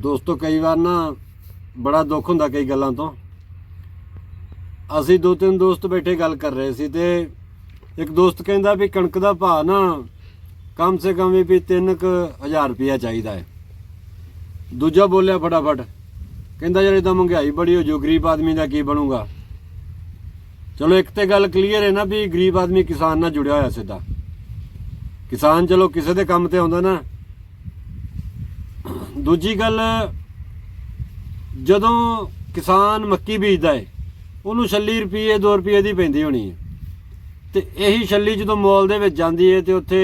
ਦੋਸਤੋ, ਕਈ ਵਾਰ ਨਾ ਬੜਾ ਦੁੱਖ ਹੁੰਦਾ ਕਈ ਗੱਲਾਂ ਤੋਂ। ਅਸੀਂ ਦੋ ਤਿੰਨ ਦੋਸਤ ਬੈਠੇ ਗੱਲ ਕਰ ਰਹੇ ਸੀ ਤੇ ਇੱਕ ਦੋਸਤ ਕਹਿੰਦਾ ਵੀ ਕਣਕ ਦਾ ਭਾਅ ਨਾ ਕਮ ਸੇ ਕਮ ਵੀ 3000 ਰੁਪਇਆ ਚਾਹੀਦਾ ਹੈ। ਦੂਜਾ ਬੋਲਿਆ ਫਟਾਫਟ, ਕਹਿੰਦਾ ਯਾਰ ਇਦਾਂ ਮਹਿੰਗਾਈ ਬੜੀ ਹੋ ਜੂ ਗਰੀਬ ਆਦਮੀ ਦਾ ਕੀ ਬਣੂਗਾ? ਚਲੋ ਇੱਕ ਤੇ ਗੱਲ ਕਲੀਅਰ ਹੈ ਨਾ ਵੀ ਗਰੀਬ ਆਦਮੀ ਕਿਸਾਨ ਨਾਲ ਜੁੜਿਆ ਹੋਇਆ ਸਿੱਧਾ। ਕਿਸਾਨ ਚਲੋ ਕਿਸੇ ਦੇ ਕੰਮ ਤੇ ਆਉਂਦਾ ਨਾ ਦੂਜੀ ਗੱਲ, ਜਦੋਂ ਕਿਸਾਨ ਮੱਕੀ ਬੀਜਦਾ ਏ, ਉਹਨੂੰ 36 ਰੁਪਏ 2 ਰੁਪਏ ਦੀ ਪੈਂਦੀ ਹੋਣੀ ਹੈ ਤੇ ਇਹੀ ਛੱਲੀ ਜਦੋਂ ਮੋਲ ਦੇ ਵਿੱਚ ਜਾਂਦੀ ਹੈ ਤੇ ਉੱਥੇ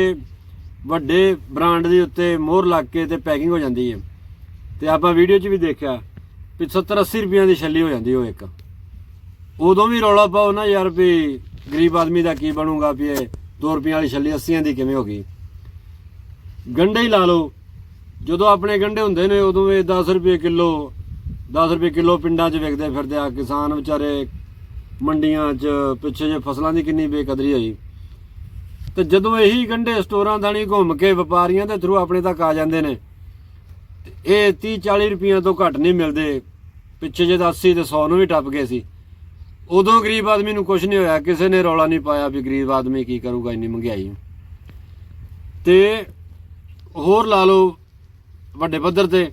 ਵੱਡੇ ਬ੍ਰਾਂਡ ਦੇ ਉੱਤੇ ਮੋਹਰ ਲੱਗ ਕੇ ਤੇ ਪੈਕਿੰਗ ਹੋ ਜਾਂਦੀ ਹੈ ਤੇ ਆਪਾਂ ਵੀਡੀਓ 'ਚ ਵੀ ਦੇਖਿਆ, ਵੀ 70 80 ਰੁਪਈਆਂ ਦੀ ਛੱਲੀ ਹੋ ਜਾਂਦੀ ਉਹ ਇੱਕ। ਉਦੋਂ ਵੀ ਰੌਲਾ ਪਾਓ ਨਾ ਯਾਰ ਵੀ ਗਰੀਬ ਆਦਮੀ ਦਾ ਕੀ ਬਣੂਗਾ ਵੀ ਇਹ 2 ਰੁਪਈਆਂ ਵਾਲੀ ਛੱਲੀ 80 ਦੀ ਕਿਵੇਂ ਹੋ ਗਈ। ਗੰਡੇ ਹੀ ਲਾ ਲਓ ਜਦੋਂ ਆਪਣੇ ਗੰਡੇ ਹੁੰਦੇ ਨੇ, ਉਦੋਂ ਇਹ 10 ਰੁਪਏ ਕਿਲੋ 10 ਰੁਪਏ ਕਿਲੋ ਪਿੰਡਾਂ 'ਚ ਵਿਕਦੇ ਫਿਰਦੇ ਆ। ਕਿਸਾਨ ਵਿਚਾਰੇ ਮੰਡੀਆਂ 'ਚ ਪਿੱਛੇ ਜੇ ਫਸਲਾਂ ਦੀ ਕਿੰਨੀ ਬੇਕਦਰੀ ਹੋਈ ਤੇ ਜਦੋਂ ਇਹੀ ਗੰਡੇ ਸਟੋਰਾਂ ਥਾਣੀ ਘੁੰਮ ਕੇ ਵਪਾਰੀਆਂ ਦੇ ਥਰੂ ਆਪਣੇ ਤੱਕ ਆ ਜਾਂਦੇ ਨੇ, ਤੇ ਇਹ 30 40 ਰੁਪਈਆਂ ਤੋਂ ਘੱਟ ਨਹੀਂ ਮਿਲਦੇ। ਪਿੱਛੇ ਜੇ ਤਾਂ 80 ਤੇ 100 ਨੂੰ ਵੀ ਟੱਪ ਗਏ ਸੀ। ਉਦੋਂ ਗਰੀਬ ਆਦਮੀ ਨੂੰ ਕੁਝ ਨਹੀਂ ਹੋਇਆ। ਕਿਸੇ ਨੇ ਰੌਲਾ ਨਹੀਂ ਪਾਇਆ ਵੀ ਗਰੀਬ ਆਦਮੀ ਕੀ ਕਰੂਗਾ ਇੰਨੀ ਮਹਿੰਗਾਈ। ਤੇ ਹੋਰ ਲਾ ਲਓ ਵੱਡੇ ਪੱਧਰ ਤੇ।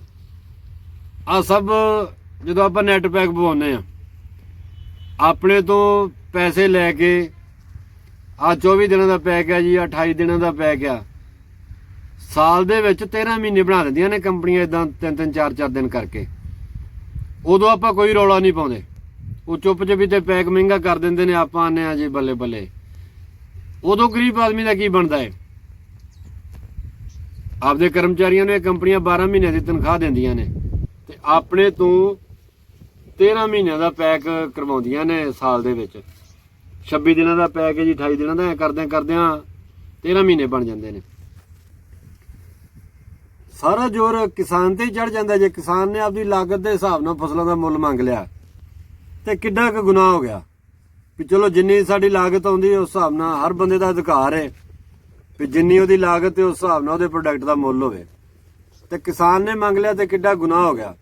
ਆ ਸਭ ਜਦੋਂ ਆਪਾਂ ਨੈਟ ਪੈਕ ਪਵਾਉਂਦੇ ਆ ਆਪਣੇ ਤੋਂ ਪੈਸੇ ਲੈ ਕੇ ਆ 24 ਦਿਨਾਂ ਦਾ ਪੈਕ ਆ ਜੀ, ਆਹ 28 ਦਿਨਾਂ ਦਾ ਪੈਕ ਆ। ਸਾਲ ਦੇ ਵਿੱਚ 13 ਮਹੀਨੇ ਬਣਾ ਦਿੰਦੀਆਂ ਨੇ ਕੰਪਨੀਆਂ ਇਦਾਂ ਤਿੰਨ ਤਿੰਨ ਚਾਰ ਚਾਰ ਦਿਨ ਕਰਕੇ। ਉਦੋਂ ਆਪਾਂ ਕੋਈ ਰੌਲਾ ਨਹੀਂ ਪਾਉਂਦੇ। ਉਹ ਚੁੱਪ ਚੁੱਪੀ ਤੇ ਪੈਕ ਮਹਿੰਗਾ ਕਰ ਦਿੰਦੇ ਨੇ, ਆਪਾਂ ਆਨੇ ਆ ਜੀ ਬੱਲੇ ਬੱਲੇ ਉਦੋਂ ਗਰੀਬ ਆਦਮੀ ਦਾ ਕੀ ਬਣਦਾ ਹੈ ਆਪਦੇ ਕਰਮਚਾਰੀਆਂ ਨੂੰ ਇਹ ਕੰਪਨੀਆਂ 12 ਮਹੀਨਿਆਂ ਦੀ ਤਨਖਾਹ ਦਿੰਦੀਆਂ ਨੇ ਤੇ ਆਪਣੇ ਤੋਂ 13 ਮਹੀਨਿਆਂ ਦਾ ਪੈਕ ਕਰਵਾਉਂਦੀਆਂ ਨੇ ਸਾਲ ਦੇ ਵਿੱਚ। 26 ਦਿਨਾਂ ਦਾ ਪੈਕ ਹੈ ਜੀ 28 ਦਿਨਾਂ ਦਾ, ਐ ਕਰਦਿਆਂ ਕਰਦਿਆਂ 13 ਮਹੀਨੇ ਬਣ ਜਾਂਦੇ ਨੇ। ਸਾਰਾ ਜ਼ੋਰ ਕਿਸਾਨ ਤੇ ਚੜ ਜਾਂਦਾ, ਜੇ ਕਿਸਾਨ ਨੇ ਆਪਦੀ ਲਾਗਤ ਦੇ ਹਿਸਾਬ ਨਾਲ ਫਸਲਾਂ ਦਾ ਮੁੱਲ ਮੰਗ ਲਿਆ, ਤੇ ਕਿੱਡਾ ਕੁ ਗੁਨਾਹ ਹੋ ਗਿਆ। ਵੀ ਚਲੋ ਜਿੰਨੀ ਸਾਡੀ ਲਾਗਤ ਆਉਂਦੀ, ਉਸ ਹਿਸਾਬ ਨਾਲ ਹਰ ਬੰਦੇ ਦਾ ਅਧਿਕਾਰ ਹੈ। ਵੀ ਜਿੰਨੀ ਉਹਦੀ ਲਾਗਤ ਹੈ, ਉਸ ਹਿਸਾਬ ਨਾਲ ਉਹਦੇ ਪ੍ਰੋਡਕਟ ਦਾ ਮੁੱਲ ਹੋਵੇ। ਤੇ ਕਿਸਾਨ ਨੇ ਮੰਗ ਲਿਆ ਤੇ ਕਿੱਡਾ ਗੁਨਾਹ ਹੋ ਗਿਆ।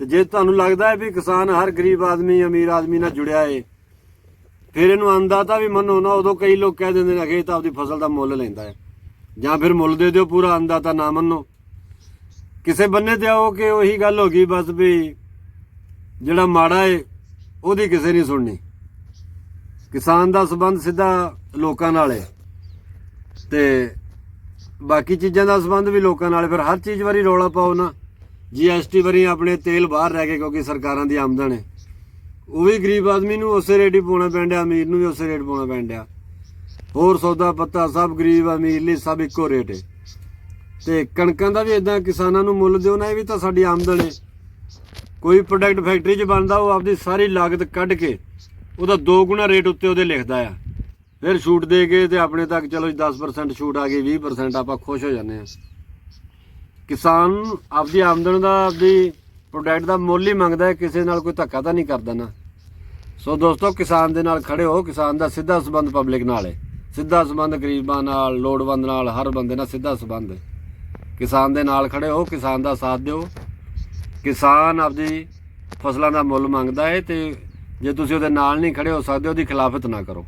ਤੇ ਜੇ ਤੁਹਾਨੂੰ ਲੱਗਦਾ ਹੈ ਵੀ ਕਿਸਾਨ ਹਰ ਗਰੀਬ ਆਦਮੀ, ਅਮੀਰ ਆਦਮੀ ਨਾਲ ਜੁੜਿਆ ਏ, ਫਿਰ ਇਹਨੂੰ ਅੰਦਾਤਾ ਵੀ ਮੰਨੋ ਨਾ, ਉਦੋਂ ਕਈ ਲੋਕ ਕਹਿ ਦਿੰਦੇ ਨੇ ਕਿ ਤਾਂ ਆਪਦੀ ਫਸਲ ਦਾ ਮੁੱਲ ਲੈਂਦਾ ਹੈ। ਜਾਂ ਫਿਰ ਮੁੱਲ ਦੇ ਦਿਓ, ਪੂਰਾ ਅੰਦਾਤਾ ਨਾ ਮੰਨੋ। ਕਿਸੇ ਬੰਨੇ ਤੇ ਆਓ ਕਿ ਉਹੀ ਗੱਲ ਹੋ ਗਈ, ਬਸ ਵੀ ਜਿਹੜਾ ਮਾੜਾ ਏ, ਉਹਦੀ ਕਿਸੇ ਨਹੀਂ ਸੁਣਨੀ। ਕਿਸਾਨ ਦਾ ਸਬੰਧ ਸਿੱਧਾ ਲੋਕਾਂ ਨਾਲ ਹੈ ਤੇ ਬਾਕੀ ਚੀਜ਼ਾਂ ਦਾ ਸਬੰਧ ਵੀ ਲੋਕਾਂ ਨਾਲ, ਫਿਰ ਹਰ ਚੀਜ਼ ਵਾਰੀ ਰੌਲਾ ਪਾਓ ਨਾ। ਜੀਐਸਟੀ ਵਾਰੀ ਆਪਣੇ ਤੇਲ ਬਾਹਰ ਰਹਿ ਗਏ ਕਿਉਂਕਿ ਸਰਕਾਰਾਂ ਦੀ ਆਮਦਨ ਹੈ। ਉਹ ਵੀ ਗਰੀਬ ਆਦਮੀ ਨੂੰ ਉਸੇ ਰੇਟ ਹੀ ਪਾਉਣਾ ਪੈਂਦਾ, ਅਮੀਰ ਨੂੰ ਵੀ ਉਸੇ ਰੇਟ ਪਾਉਣਾ ਪੈਂਦਾ। ਹੋਰ ਸੌਦਾ ਪੱਤਾ ਸਭ ਗਰੀਬ, ਅਮੀਰ ਲਈ ਸਭ ਇੱਕੋ ਰੇਟ ਹੈ। ਤੇ ਕਣਕਾਂ ਦਾ ਵੀ ਇਦਾਂ ਕਿਸਾਨਾਂ ਨੂੰ ਮੁੱਲ ਦਿਓ ਨਾ, ਇਹ ਵੀ ਤਾਂ ਸਾਡੀ ਆਮਦਨ ਹੈ। ਕੋਈ ਪ੍ਰੋਡਕਟ ਫੈਕਟਰੀ 'ਚ ਬਣਦਾ, ਉਹ ਆਪਦੀ ਸਾਰੀ ਲਾਗਤ ਕੱਢ ਕੇ ਉਹਦਾ ਦੋ ਗੁਣਾ ਰੇਟ ਉੱਤੇ ਉਹਦੇ ਲਿਖਦਾ ਆ। ਫਿਰ ਛੂਟ ਦੇ ਕੇ ਤੇ ਆਪਣੇ ਤੱਕ ਚਲੋ ਜੀ 10% ਛੂਟ ਆ ਗਈ 20% ਆਪਾਂ ਖੁਸ਼ ਹੋ ਜਾਂਦੇ ਆ ਕਿਸਾਨ ਆਪਦੀ ਆਮਦਨ ਦਾ, ਆਪਦੀ ਪ੍ਰੋਡਕਟ ਦਾ ਮੁੱਲ ਹੀ ਮੰਗਦਾ ਹੈ, ਕਿਸੇ ਨਾਲ ਕੋਈ ਧੱਕਾ ਤਾਂ ਨਹੀਂ ਕਰਦਾ ਨਾ। ਸੋ ਦੋਸਤੋ, ਕਿਸਾਨ ਦੇ ਨਾਲ ਖੜੇ ਹੋ, ਕਿਸਾਨ ਦਾ ਸਿੱਧਾ ਸੰਬੰਧ ਪਬਲਿਕ ਨਾਲ ਹੈ। ਸਿੱਧਾ ਸੰਬੰਧ ਗਰੀਬਾਂ ਨਾਲ, ਲੋੜਵੰਦ ਨਾਲ, ਹਰ ਬੰਦੇ ਨਾਲ ਸਿੱਧਾ ਸੰਬੰਧ ਹੈ। ਕਿਸਾਨ ਦੇ ਨਾਲ ਖੜੇ ਹੋ, ਕਿਸਾਨ ਦਾ ਸਾਥ ਦਿਓ। ਕਿਸਾਨ ਆਪਦੀ ਫਸਲਾਂ ਦਾ ਮੁੱਲ ਮੰਗਦਾ ਹੈ ਤੇ ਜੇ ਤੁਸੀਂ ਉਹਦੇ ਨਾਲ ਨਹੀਂ ਖੜੇ ਹੋ ਸਕਦੇ, ਉਹਦੀ ਖਿਲਾਫਤ ਨਾ ਕਰੋ।